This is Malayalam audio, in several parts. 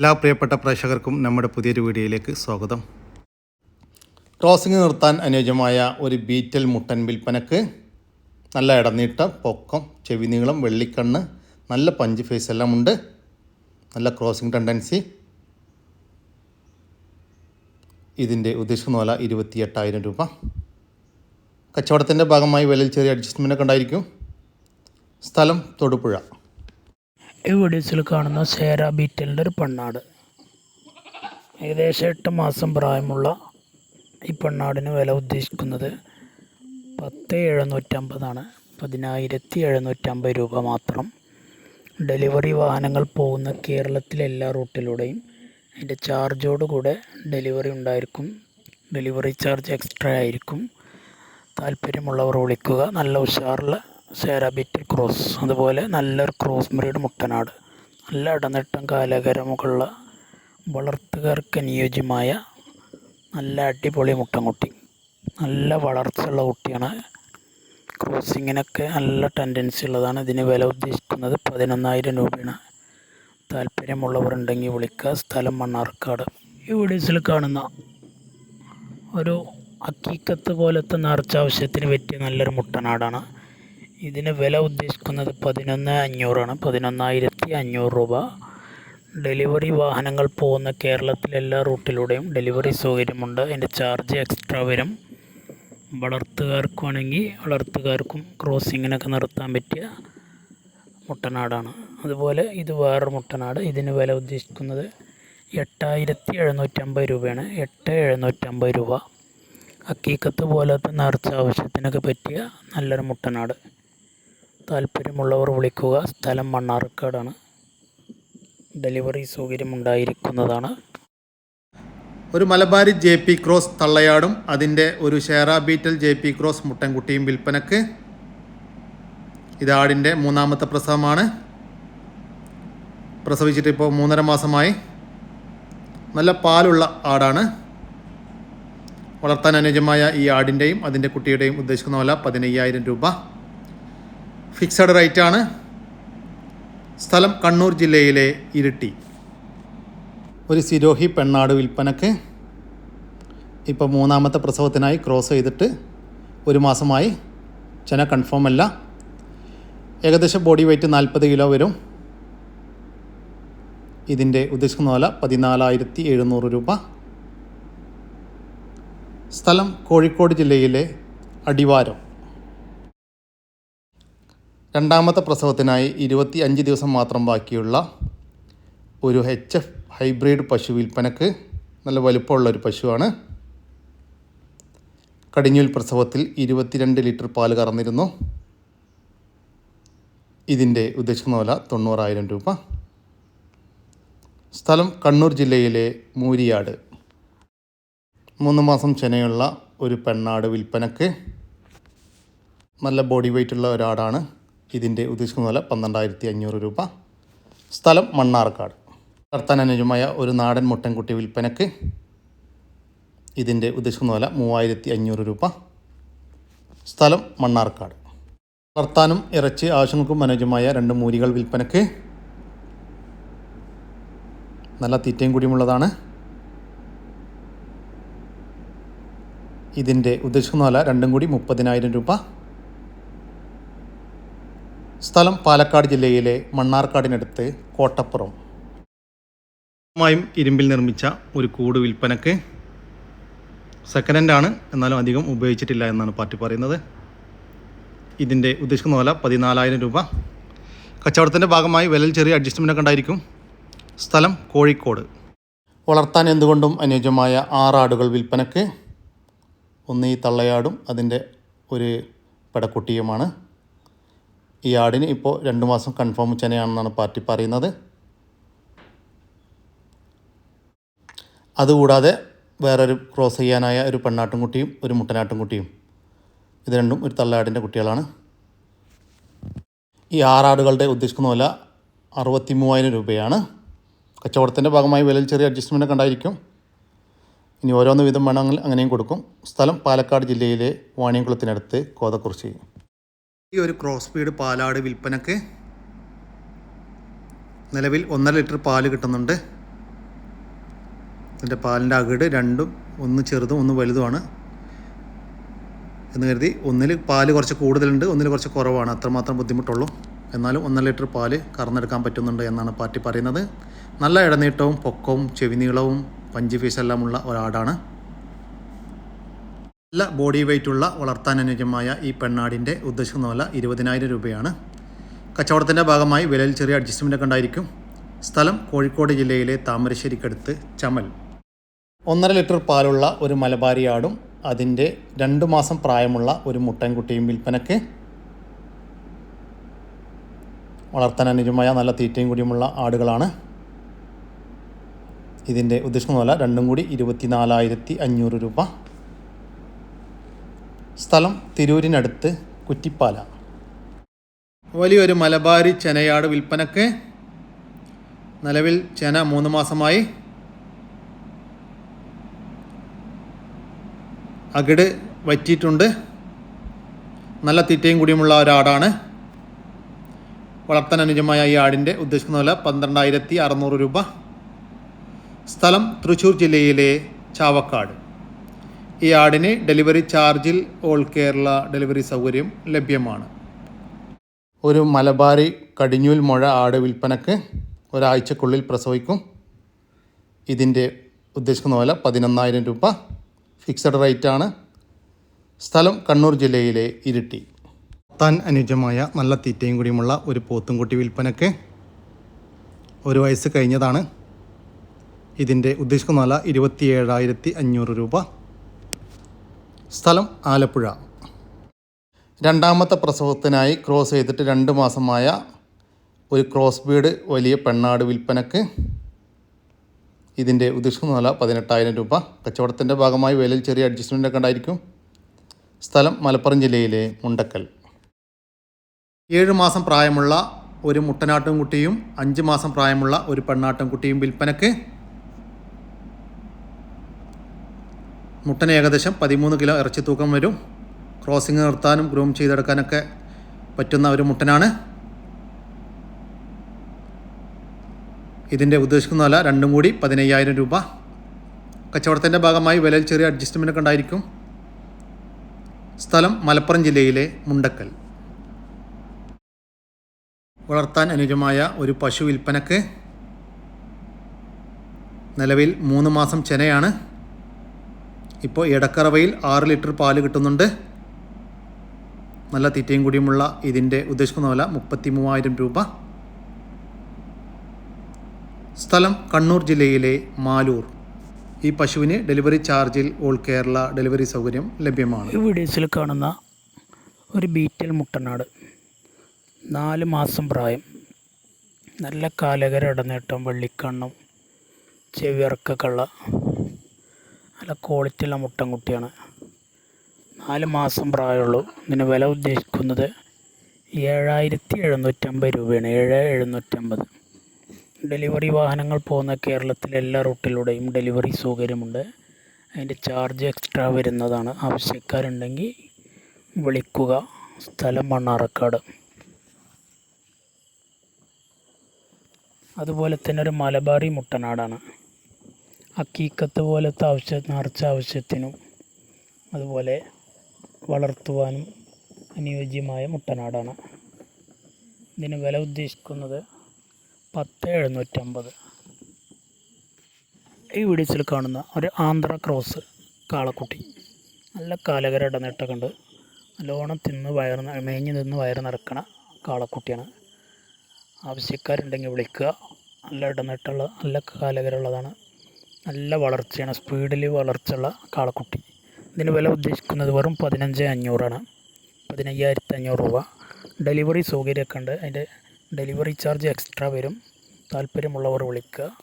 എല്ലാ പ്രിയപ്പെട്ട പ്രേക്ഷകർക്കും നമ്മുടെ പുതിയൊരു വീഡിയോയിലേക്ക് സ്വാഗതം. ക്രോസിംഗ് നിർത്താൻ അനുയോജ്യമായ ഒരു ബീറ്റൽ മുട്ടൻ വിൽപ്പനക്ക് നല്ല ഇടനീട്ട പൊക്കം ചെവി നീളം വെള്ളിക്കണ്ണ് നല്ല പഞ്ച് ഫേസ് എല്ലാം ഉണ്ട്. നല്ല ക്രോസിംഗ് ടെൻഡൻസി ഇതിന്റെ ഉദ്ദേശിക്കുന്ന വില ഇരുപത്തി എട്ടായിരം രൂപ. കച്ചവടത്തിന്റെ ഭാഗമായി വിലയിൽ ചെറിയ അഡ്ജസ്റ്റ്മെന്റ് ഒക്കെ ഉണ്ടായിരിക്കും. സ്ഥലം തൊടുപുഴ. ഈ വീഡിയോസിൽ കാണുന്ന സേര ബീറ്റലിന്റെ ഒരു പെണ്ണാട്. ഏകദേശം എട്ട് മാസം പ്രായമുള്ള ഈ പെണ്ണാടിന് വില ഉദ്ദേശിക്കുന്നത് പത്ത് എഴുന്നൂറ്റമ്പതാണ്. പതിനായിരത്തി എഴുന്നൂറ്റമ്പത് രൂപ മാത്രം. ഡെലിവറി വാഹനങ്ങൾ പോകുന്ന കേരളത്തിലെ എല്ലാ റൂട്ടിലൂടെയും അതിന്റെ ചാർജോട് കൂടെ ഡെലിവറി ഉണ്ടായിരിക്കും. ഡെലിവറി ചാർജ് എക്സ്ട്രാ ആയിരിക്കും. താല്പര്യമുള്ളവർ വിളിക്കുക. നല്ല ഉഷാറുള്ള സേരാബിറ്റൽ ക്രോസ്. അതുപോലെ നല്ലൊരു ക്രോസ് ബ്രീഡ് മുട്ടനാട്. നല്ല ഇടനെട്ടം കാലകരമുള്ള വളർത്തുകാർക്ക് അനുയോജ്യമായ നല്ല അടിപൊളി മുട്ടൻകുട്ടി. നല്ല വളർച്ചയുള്ള കുട്ടിയാണ്. ക്രോസിങ്ങിനൊക്കെ നല്ല ടെൻഡൻസി ഉള്ളതാണ്. ഇതിന് വില ഉദ്ദേശിക്കുന്നത് പതിനൊന്നായിരം രൂപയാണ്. താല്പര്യമുള്ളവരുണ്ടെങ്കിൽ വിളിക്കുക. സ്ഥലം മണ്ണാർക്കാട്. ഈ വീഡിയോസിൽ കാണുന്ന ഒരു അക്കീക്കത്ത് പോലത്തെ നേർച്ച ആവശ്യത്തിന് പറ്റിയ നല്ലൊരു മുട്ടനാടാണ്. ഇതിന് വില ഉദ്ദേശിക്കുന്നത് പതിനൊന്ന് അഞ്ഞൂറാണ്. പതിനൊന്നായിരത്തി അഞ്ഞൂറ് രൂപ. ഡെലിവറി വാഹനങ്ങൾ പോകുന്ന കേരളത്തിലെല്ലാ റൂട്ടിലൂടെയും ഡെലിവറി സൗകര്യമുണ്ട്. അതിന്റെ ചാർജ് എക്സ്ട്രാ വരും. വളർത്തുകാർക്കാണെങ്കിൽ വളർത്തുകാർക്കും ക്രോസിങ്ങിനൊക്കെ നിർത്താൻ പറ്റിയ മുട്ടനാടാണ്. അതുപോലെ ഇത് വേറൊരു മുട്ടനാട്. ഇതിന് വില ഉദ്ദേശിക്കുന്നത് എട്ടായിരത്തി എഴുന്നൂറ്റമ്പത് രൂപയാണ്. എട്ട് എഴുന്നൂറ്റമ്പത് രൂപ. അക്കീക്കത്ത് പോലത്തെ നേർച്ച ആവശ്യത്തിനൊക്കെ പറ്റിയ നല്ലൊരു മുട്ടനാട്. താല്പര്യമുള്ളവർ വിളിക്കുക. സ്ഥലം മണ്ണാർക്കാടാണ്. ഡെലിവറി സൗകര്യമുണ്ടായിരിക്കുന്നതാണ്. ഒരു മലബാരി ജെ പി ക്രോസ് തള്ളയാടും. അതിന്റെ ഒരു ഷേറ ബീറ്റൽ ജെ പി ക്രോസ് മുട്ടൻകുട്ടിയും വിൽപ്പനക്ക്. ഇതാടിന്റെ മൂന്നാമത്തെ പ്രസവമാണ്. പ്രസവിച്ചിട്ട് ഇപ്പോൾ മൂന്നര മാസമായി. നല്ല പാലുള്ള ആടാണ്. വളർത്താൻ അനുയോജ്യമായ ഈ ആടിന്റെയും അതിന്റെ കുട്ടിയുടെയും ഉദ്ദേശിക്കുന്ന വില പതിനയ്യായിരം രൂപ. ഫിക്സഡ് റേറ്റ് ആണ് സ്ഥലം കണ്ണൂർ ജില്ലയിലെ ഇരിട്ടി. ഒരു സിരോഹി പെണ്ണാട് വിൽപ്പനക്ക് ഇപ്പോൾ മൂന്നാമത്തെ പ്രസവത്തിനായി ക്രോസ് ചെയ്തിട്ട് ഒരു മാസമായി ചെന കൺഫേം അല്ല. ഏകദേശം ബോഡി വെയ്റ്റ് നാൽപ്പത് കിലോ വരും. ഇതിന്റെ ഉദ്ദേശിക്കുന്ന വില പതിനാലായിരത്തി എഴുന്നൂറ് രൂപ. സ്ഥലം കോഴിക്കോട് ജില്ലയിലെ അടിവാരം. രണ്ടാമത്തെ പ്രസവത്തിനായി ഇരുപത്തി അഞ്ച് ദിവസം മാത്രം ബാക്കിയുള്ള ഒരു എച്ച് എഫ് ഹൈബ്രിഡ് പശു വിൽപ്പനക്ക് നല്ല വലുപ്പമുള്ള ഒരു പശുവാണ്. കടിഞ്ഞൂൽ പ്രസവത്തിൽ ഇരുപത്തിരണ്ട് ലിറ്റർ പാൽ കറന്നിരുന്നു. ഇതിന്റെ ഉദ്ദേശിക്കുന്ന വില തൊണ്ണൂറായിരം രൂപ. സ്ഥലം കണ്ണൂർ ജില്ലയിലെ മൂരിയാട്. മൂന്ന് മാസം ചെനയുള്ള ഒരു പെണ്ണാട് വിൽപ്പനക്ക് നല്ല ബോഡി വെയ്റ്റുള്ള ഒരാടാണ്. ഇതിന്റെ ഉദ്ദേശിക്കുന്ന വില പന്ത്രണ്ടായിരത്തി അഞ്ഞൂറ് രൂപ. സ്ഥലം മണ്ണാർക്കാട്. നടത്താൻ അനുജമായ ഒരു നാടൻ മുട്ടൻകുട്ടി വിൽപ്പനക്ക് ഇതിന്റെ ഉദ്ദേശിക്കുന്ന വില മൂവായിരത്തി അഞ്ഞൂറ് രൂപ. സ്ഥലം മണ്ണാർക്കാട്. വളർത്താനും ഇറച്ചി ആവശ്യങ്ങൾക്കും അനുജമായ രണ്ട് മൂരികൾ വിൽപ്പനക്ക് നല്ല തീറ്റയും കൂടിയുമുള്ളതാണ് ഇതിന്റെ ഉദ്ദേശിക്കുന്ന വില രണ്ടും കൂടി മുപ്പതിനായിരം രൂപ. സ്ഥലം പാലക്കാട് ജില്ലയിലെ മണ്ണാർക്കാടിനടുത്ത് കോട്ടപ്പുറം. മായും ഇരുമ്പിൽ നിർമ്മിച്ച ഒരു കൂട് വിൽപ്പനക്ക് സെക്കൻഡ് ഹാൻഡ് ആണ്. എന്നാലും അധികം ഉപയോഗിച്ചിട്ടില്ല എന്നാണ് പാർട്ടി പറയുന്നത്. ഇതിന്റെ ഉദ്ദേശിക്കുന്ന വില പതിനാലായിരം രൂപ. കച്ചവടത്തിന്റെ ഭാഗമായി വിലയിൽ ചെറിയ അഡ്ജസ്റ്റ്മെന്റ് ഒക്കെ ഉണ്ടായിരിക്കും. സ്ഥലം കോഴിക്കോട്. വളർത്താൻ എന്തുകൊണ്ടും അനുയോജ്യമായ ആറാടുകൾ വിൽപ്പനക്ക്. ഒന്ന് ഈ തള്ളയാടും അതിന്റെ ഒരു പെടക്കുട്ടിയുമാണ്. ഈ ആടിന് ഇപ്പോൾ രണ്ട് മാസം കൺഫേം ചെനയാണെന്നാണ് പാർട്ടി പറയുന്നത്. അതുകൂടാതെ വേറൊരു ക്രോസ് ചെയ്യാനായ ഒരു പെണ്ണാട്ടുംകുട്ടിയും ഒരു മുട്ടനാട്ടുംകുട്ടിയും. ഇത് രണ്ടും ഒരു തള്ളയാടിന്റെ കുട്ടികളാണ്. ഈ ആറാടുകളുടെ ഉദ്ദേശിക്കുന്ന വില അറുപത്തി മൂവായിരം രൂപയാണ്. കച്ചവടത്തിന്റെ ഭാഗമായി വിലയിൽ ചെറിയ അഡ്ജസ്റ്റ്മെന്റ് ഉണ്ടായിരിക്കും. ഇനി ഓരോന്ന് വിധം വേണമെങ്കിൽ അങ്ങനെയും കൊടുക്കും. സ്ഥലം പാലക്കാട് ജില്ലയിലെ വാണിയംകുളത്തിനടുത്ത് കോതക്കുറിശി ഈ ഒരു ക്രോസ് സ്പീഡ് പാലാട് വിൽപ്പനക്ക് നിലവിൽ ഒന്നര ലിറ്റർ പാൽ കിട്ടുന്നുണ്ട്. ഇതിന്റെ പാലിന്റെ അകിട് രണ്ടും ഒന്ന് ചെറുതും ഒന്ന് വലുതുമാണ്. എന്ന് കരുതി ഒന്നിൽ പാൽ കുറച്ച് കൂടുതലുണ്ട് ഒന്നിൽ കുറച്ച് കുറവാണ്. അത്രമാത്രം ബുദ്ധിമുട്ടുള്ളൂ. എന്നാലും ഒന്നര ലിറ്റർ പാൽ കറന്നെടുക്കാൻ പറ്റുന്നുണ്ട് എന്നാണ് പാർട്ടി പറയുന്നത്. നല്ല ഇടനീട്ടവും പൊക്കവും ചെവിനീളവും പഞ്ച് ഫീസെല്ലാമുള്ള ഒരാടാണ്. നല്ല ബോഡി വെയ്റ്റുള്ള വളർത്താൻ അനുയോജ്യമായ ഈ പെണ്ണാടിന്റെ ഉദ്ദേശിക്കുന്ന വില ഇരുപതിനായിരം രൂപയാണ്. കച്ചവടത്തിന്റെ ഭാഗമായി വിലയിൽ ചെറിയ അഡ്ജസ്റ്റ്മെന്റ് ഒക്കെ ഉണ്ടായിരിക്കും. സ്ഥലം കോഴിക്കോട് ജില്ലയിലെ താമരശ്ശേരിക്കടുത്ത് ചമൽ. ഒന്നര ലിറ്റർ പാലുള്ള ഒരു മലബാരി ആടും അതിന്റെ രണ്ട് മാസം പ്രായമുള്ള ഒരു മുട്ടൻകുട്ടിയും വിൽപ്പനയ്ക്ക് വളർത്താൻ അനുയോജ്യമായ നല്ല തീറ്റയും കൂടിയുമുള്ള ആടുകളാണ്. ഇതിന്റെ ഉദ്ദേശിക്കുന്ന വില രണ്ടും കൂടി ഇരുപത്തിനാലായിരത്തി അഞ്ഞൂറ് രൂപ. സ്ഥലം തിരൂരിനടുത്ത് കുറ്റിപ്പാല. വലിയൊരു മലബാരി ചെനയാട് വിൽപ്പനക്ക് നിലവിൽ ചെന മൂന്ന് മാസമായി. അകിട് വറ്റിയിട്ടുണ്ട്. നല്ല തീറ്റയും കൂടിയുമുള്ള ഒരാടാണ്. വളർത്താൻ അനുജമായ ഈ ആടിന്റെ ഉദ്ദേശിക്കുന്ന വില പന്ത്രണ്ടായിരത്തി അറുന്നൂറ് രൂപ. സ്ഥലം തൃശ്ശൂർ ജില്ലയിലെ ചാവക്കാട്. ഈ ആടിന് ഡെലിവറി ചാർജിൽ ഓൾ കേരള ഡെലിവറി സൗകര്യം ലഭ്യമാണ്. ഒരു മലബാരി കടിഞ്ഞൂൽ മുഴ ആട് വിൽപ്പനക്ക് ഒരാഴ്ചക്കുള്ളിൽ പ്രസവിക്കും. ഇതിന്റെ ഉദ്ദേശിക്കുന്ന പോലെ പതിനൊന്നായിരം രൂപ. ഫിക്സഡ് റേറ്റാണ്. സ്ഥലം കണ്ണൂർ ജില്ലയിലെ ഇരിട്ടി. താൻ അനുജമായ നല്ല തീറ്റയും കൂടിയുമുള്ള ഒരു പോത്തുംകുട്ടി വിൽപ്പനക്ക് ഒരു വയസ്സ് കഴിഞ്ഞതാണ്. ഇതിന്റെ ഉദ്ദേശിക്കുന്ന വില ഇരുപത്തി ഏഴായിരത്തി അഞ്ഞൂറ് രൂപ. സ്ഥലം ആലപ്പുഴ. രണ്ടാമത്തെ പ്രസവത്തിനായി ക്രോസ് ചെയ്തിട്ട് രണ്ട് മാസമായ ഒരു ക്രോസ് ബീഡ് വലിയ പെണ്ണാട് വിൽപ്പനക്ക് ഇതിന്റെ ഉദ്ദേശിക്കുന്ന നില പതിനെട്ടായിരം രൂപ. കച്ചവടത്തിന്റെ ഭാഗമായി വിലയിൽ ചെറിയ അഡ്ജസ്റ്റ്മെന്റ് ഒക്കെ ഉണ്ടായിരിക്കും. സ്ഥലം മലപ്പുറം ജില്ലയിലെ മുണ്ടക്കൽ. ഏഴ് മാസം പ്രായമുള്ള ഒരു മുട്ടനാട്ടും കുട്ടിയും അഞ്ച് മാസം പ്രായമുള്ള ഒരു പെണ്ണാട്ടും കുട്ടിയും വിൽപ്പനക്ക് മുട്ടന് ഏകദേശം പതിമൂന്ന് കിലോ ഇറച്ചി തൂക്കം വരും. ക്രോസിങ് നിർത്താനും ഗ്രൂം ചെയ്തെടുക്കാനൊക്കെ പറ്റുന്ന ഒരു മുട്ടനാണ്. ഇതിന്റെ ഉദ്ദേശിക്കുന്ന വില രണ്ടും കൂടി പതിനയ്യായിരം രൂപ. കച്ചവടത്തിന്റെ ഭാഗമായി വിലയിൽ ചെറിയ അഡ്ജസ്റ്റ്മെന്റ് ഒക്കെ ഉണ്ടായിരിക്കും. സ്ഥലം മലപ്പുറം ജില്ലയിലെ മുണ്ടക്കൽ. വളർത്താൻ അനുജമായ ഒരു പശു വിൽപ്പനക്ക് നിലവിൽ മൂന്ന് മാസം ചെനയാണ്. ഇപ്പോൾ ഇടക്കറവയിൽ ആറ് ലിറ്റർ പാൽ കിട്ടുന്നുണ്ട്. നല്ല തീറ്റയും കൂടിയുമുള്ള ഇതിന്റെ ഉദ്ദേശിക്കുന്ന വില മുപ്പത്തി മൂവായിരം രൂപ. സ്ഥലം കണ്ണൂർ ജില്ലയിലെ മാലൂർ. ഈ പശുവിന് ഡെലിവറി ചാർജിൽ ഓൾ കേരള ഡെലിവറി സൗകര്യം ലഭ്യമാണ്. ഈ വീഡിയോസിൽ കാണുന്ന ഒരു ബീറ്റൽ മുട്ടനാട്. നാല് മാസം പ്രായം. നല്ല കാലകര ഇടനേട്ടം വെള്ളിക്കണ്ണും നല്ല ക്വാളിറ്റിയുള്ള മുട്ടൻകുട്ടിയാണ് നാല് മാസം പ്രായമുള്ളൂ. ഇതിന് വില ഉദ്ദേശിക്കുന്നത് ഏഴായിരത്തി എഴുന്നൂറ്റമ്പത് രൂപയാണ്. ഏഴ് എഴുന്നൂറ്റമ്പത് ഡെലിവറി വാഹനങ്ങൾ പോകുന്ന കേരളത്തിലെ എല്ലാ റൂട്ടിലൂടെയും ഡെലിവറി സൗകര്യമുണ്ട്. അതിന്റെ ചാർജ് എക്സ്ട്രാ വരുന്നതാണ്. ആവശ്യക്കാരുണ്ടെങ്കിൽ വിളിക്കുക. സ്ഥലം മണ്ണാറക്കാട് അതുപോലെ തന്നെ ഒരു മലബാറി മുട്ടനാടാണ്. അക്കീക്കത്ത് പോലത്തെ ആവശ്യ നിറച്ച ആവശ്യത്തിനും അതുപോലെ വളർത്തുവാനും അനുയോജ്യമായ മുട്ടനാടാണ്. ഇതിന് വില ഉദ്ദേശിക്കുന്നത് പത്ത് എഴുന്നൂറ്റമ്പത്. ഈ വീഡിയോസിൽ കാണുന്ന ഒരു ആന്ധ്ര ക്രോസ് കാളക്കുട്ടി. നല്ല കാലകര ഇടനീട്ടൊക്കെ കണ്ട് നല്ലോണം തിന്ന് വയർ മേഞ്ഞ് നിന്ന് വയറ് നിറക്കണ കാളക്കുട്ടിയാണ്. ആവശ്യക്കാരുണ്ടെങ്കിൽ വിളിക്കുക. നല്ല ഇടനീട്ടമുള്ള നല്ല കാലകരമുള്ളതാണ് നല്ല വളർച്ചയാണ് സ്പീഡിൽ വളർച്ചയുള്ള കാളക്കുട്ടി. ഇതിന് വില ഉദ്ദേശിക്കുന്നത് വെറും പതിനഞ്ച് അഞ്ഞൂറാണ്. പതിനയ്യായിരത്തി അഞ്ഞൂറ് രൂപ. ഡെലിവറി സൗകര്യമൊക്കെ ഉണ്ട്. അതിന്റെ ഡെലിവറി ചാർജ് എക്സ്ട്രാ വരും. താല്പര്യമുള്ളവർ വിളിക്കുക.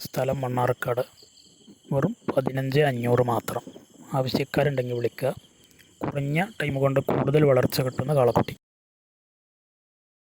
സ്ഥലം മണ്ണാർക്കാട്. വെറും പതിനഞ്ച് അഞ്ഞൂറ് മാത്രം. ആവശ്യക്കാരുണ്ടെങ്കിൽ വിളിക്കുക. കുറഞ്ഞ ടൈം കൊണ്ട് കൂടുതൽ വളർച്ച കിട്ടുന്ന കാളക്കുട്ടി.